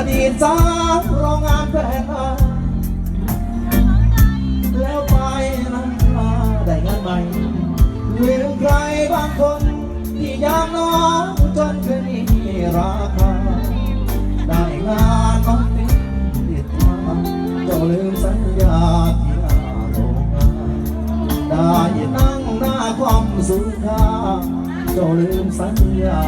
อดีตจ้าวโรงงานแฟนแล้วไปนั้นมาได้งานใหม่ลืมใครบางคนที่ยางน้องจนเคยมีราคาได้งานมาติดติดมาเจ้ลืมสัญญาที่อาโรงงานได้นั่งหน้าความสุขาจ้ลืมสัญญา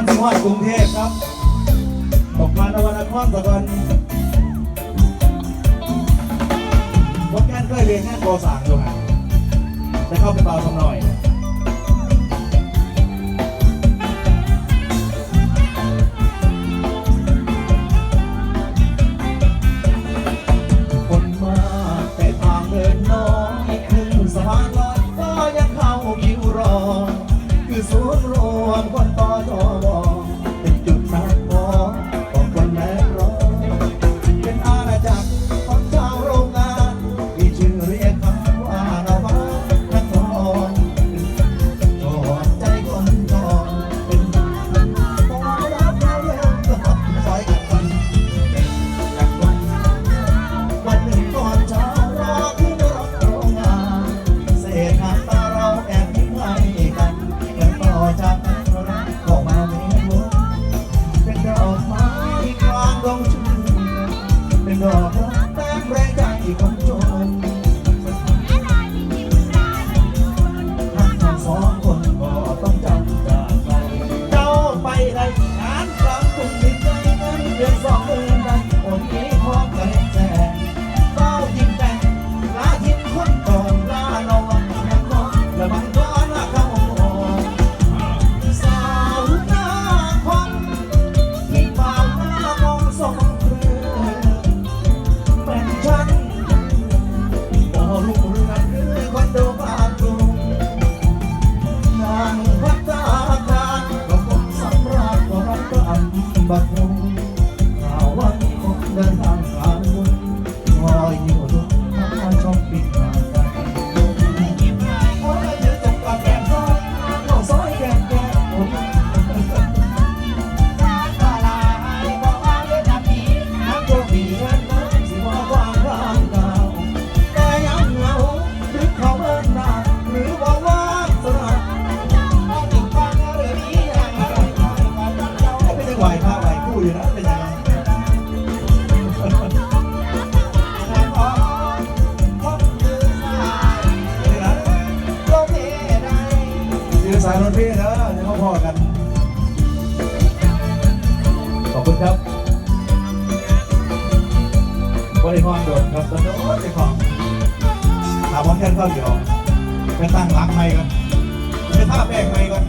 รถึงวัดกรุงเทพครับตกมานวนครสกลวัดแก้นเคยเรียนแค่โกสั่งอยู่ฮะได้เข้าไปเบาสักหน่อย รวมคนต่อจอ 하고 万物。 ยืนสายรถพี่นะเดี๋ยวาพอกัน ขอบคุณครับบริพรโดดครับตอนนี้บริพรถามว่าเพื่อนก็เดี๋ยวไปตั้งรักใหม่กันไปท่าแป้งใหม่กัน